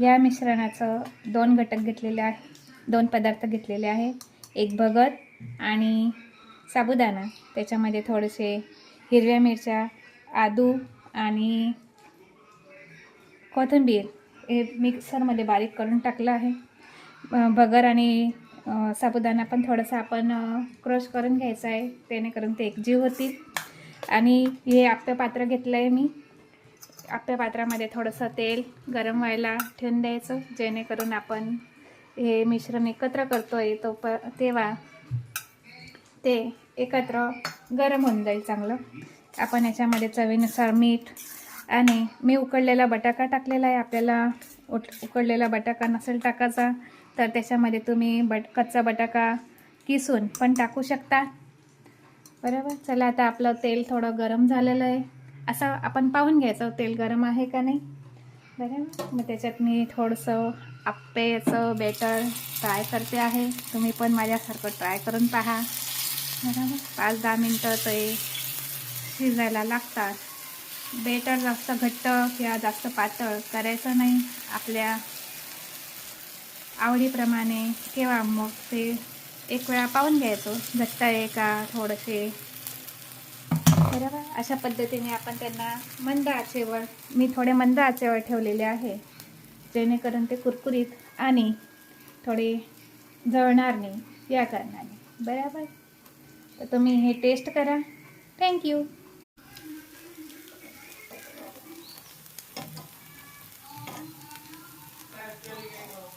या मिश्रणाचं दोन घटक घेतलेले आहे दोन पदार्थ घेतलेले आहे. एक भगत आणि साबुदाणा. त्याच्यामध्ये थोडेसे हिरव्या मिरच्या आदू आणि कोथिंबीर हे मिक्सरमध्ये बारीक करून टाकलं आहे. भगर आणि साबुदाणा पण थोडंसं आपण क्रश करून घ्यायचं आहे. जेणेकरून ते एकजीव होतील. आणि हे आपलं पात्र घेतलं आहे मी. आपल्या पात्रामध्ये थोडंसं तेल गरम व्हायला ठेवून द्यायचं जेणेकरून आपण हे मिश्रण एकत्र करतो आहे तो प तेव्हा ते एकत्र गरम होऊन जाईल चांगलं. आपण याच्यामध्ये चवीनुसार मीठ आणि मी उकडलेला बटाका टाकलेला आहे आपल्याला उट उकडलेला बटाका नसेल टाकायचा तर त्याच्यामध्ये तुम्ही बट कच्चा बटाका किसून पण टाकू शकता. बरोबर? चला आता आपलं तेल थोडं गरम झालेलं आहे. असं आपण पाहून घ्यायचं तेल गरम आहे का नाही? बरं मग त्याच्यात मी थोडंसं आप्पेचं बेटर ट्राय करते आहे. तुम्ही पण माझ्यासारखं ट्राय करून पहा. बरोबर पाच दहा मिनटं ते शिजायला लागतात. बेटर जास्त घट्ट किंवा जास्त पातळ करायचं नाही. आपल्या आवडीप्रमाणे किंवा मग ते एक वेळा पाहून घ्यायचो. घट्ट आहे का थोडेसे बरोबर अशा पद्धतीने आपण त्यांना मंद आचेवर मी थोडे मंद आचेवर ठेवलेले आहे. जेणेकरून ते कुरकुरीत आणि थोडे जळणार नाही या कारणाने. बरोबर? तर तुम्ही हे टेस्ट करा. Thank you Thank you.